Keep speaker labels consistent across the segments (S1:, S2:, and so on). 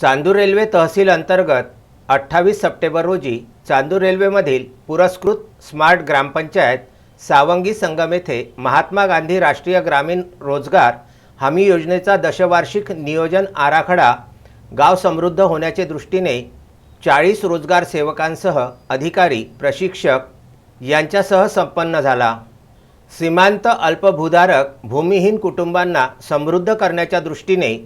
S1: Chandur railway तहसील अंतर्गत अठ्ठावीस September रोजी चांदूर रेल्वेमधील पुरस्कृत स्मार्ट ग्रामपंचायत सावंगी संगम येथे महात्मा गांधी राष्ट्रीय ग्रामीण रोजगार हमी योजनेचा दशवार्षिक नियोजन आराखडा गाव समृद्ध होण्याचे दृष्टीने चाळीस रोजगार सेवकांसह अधिकारी प्रशिक्षक यांच्यासह संपन्न झाला. सीमांत अल्पभूधारक भूमिहीन कुटुंबांना समृद्ध करण्याच्या दृष्टीने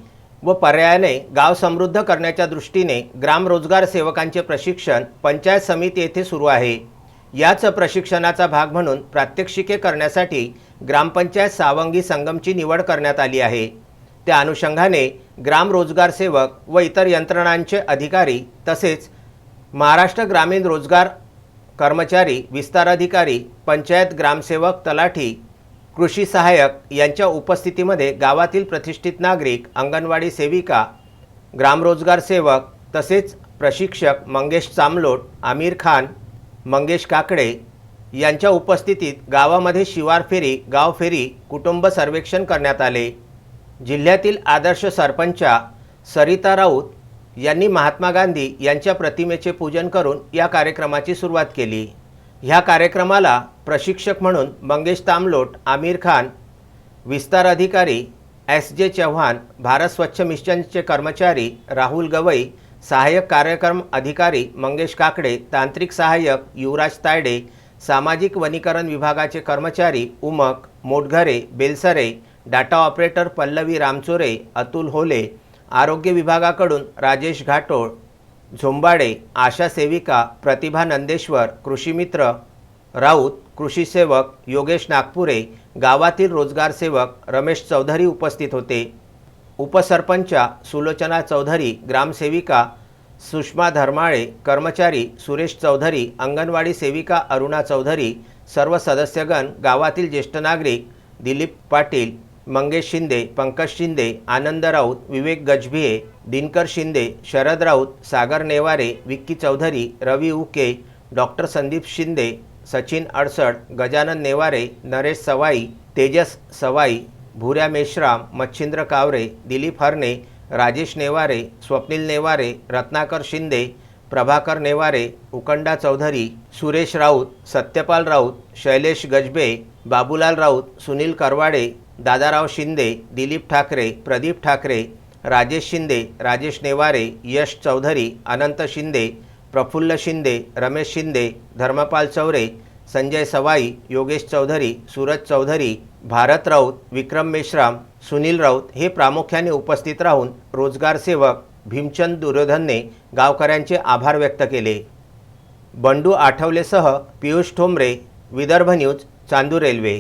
S1: व पर्यायाने गाव समृद्ध करण्याच्या दृष्टीने ग्रामरोजगार सेवकांचे प्रशिक्षण पंचायत समिती येथे सुरू आहे. याच प्रशिक्षणाचा भाग म्हणून प्रात्यक्षिके करण्यासाठी ग्रामपंचायत सावंगी संगमची निवड करण्यात आली आहे. त्या अनुषंगाने ग्रामरोजगार सेवक व इतर यंत्रणांचे अधिकारी तसेच महाराष्ट्र ग्रामीण रोजगार कर्मचारी विस्तार अधिकारी पंचायत ग्रामसेवक तलाठी कृषी सहाय्यक यांच्या उपस्थितीमध्ये गावातील प्रतिष्ठित नागरिक अंगणवाडी सेविका ग्रामरोजगार सेवक तसेच प्रशिक्षक मंगेश चामलोट आमिर खान मंगेश काकडे यांच्या उपस्थितीत गावामध्ये शिवार फेरी गाव फेरी कुटुंब सर्वेक्षण करण्यात आले. जिल्ह्यातील आदर्श सरपंचा सरिता राऊत यांनी महात्मा गांधी यांच्या प्रतिमेचे पूजन करून या कार्यक्रमाची सुरुवात केली. ह्या कार्यक्रमाला प्रशिक्षक म्हणून मंगेश तामलोट आमिर खान विस्तार अधिकारी एस जे चव्हाण भारत स्वच्छ मिशनचे कर्मचारी राहुल गवई सहाय्यक कार्यक्रम अधिकारी मंगेश काकडे तांत्रिक सहाय्यक युवराज तायडे सामाजिक वनीकरण विभागाचे कर्मचारी उमक मोटघरे बेलसरे डाटा ऑपरेटर पल्लवी रामचोरे अतुल होले आरोग्य विभागाकडून राजेश घाटोळ झोंबाडे आशा सेविका प्रतिभा नंदेश्वर कृषीमित्र राऊत कृषी सेवक योगेश नागपुरे गावातील रोजगार सेवक रमेश चौधरी उपस्थित होते. उपसरपंचा सुलोचना चौधरी ग्रामसेविका सुषमा धर्माळे कर्मचारी सुरेश चौधरी अंगणवाडी सेविका अरुणा चौधरी सर्व सदस्यगण गावातील ज्येष्ठ नागरिक दिलीप पाटील मंगेश शिंदे पंकज शिंदे आनंद राऊत विवेक गजभिये दिनकर शिंदे शरद राऊत सागर नेवारे विक्की चौधरी रवी उके डॉक्टर संदीप शिंदे सचिन अडसड गजानन नेवारे नरेश सवाई तेजस सवाई भुऱ्या मेश्राम मच्छिंद्र कावरे दिलीप हरणे राजेश नेवारे स्वप्नील नेवारे रत्नाकर शिंदे प्रभाकर नेवारे उकंडा चौधरी सुरेश राऊत सत्यपाल राऊत शैलेश गजबे बाबूलाल राऊत सुनील करवाडे दादाराव शिंदे दिलीप ठाकरे प्रदीप ठाकरे राजेश शिंदे राजेश नेवारे यश चौधरी अनंत शिंदे प्रफुल्ल शिंदे रमेश शिंदे धर्मपाल चौरे संजय सवाई योगेश चौधरी सूरज चौधरी भारत राऊत विक्रम मेश्राम सुनील राऊत हे प्रामुख्याने उपस्थित राहून रोजगार सेवक भीमचंद दुर्योधनने गावकऱ्यांचे आभार व्यक्त केले. बंडू आठवलेसह पियुष ठोंबरे विदर्भ न्यूज चांदूर रेल्वे.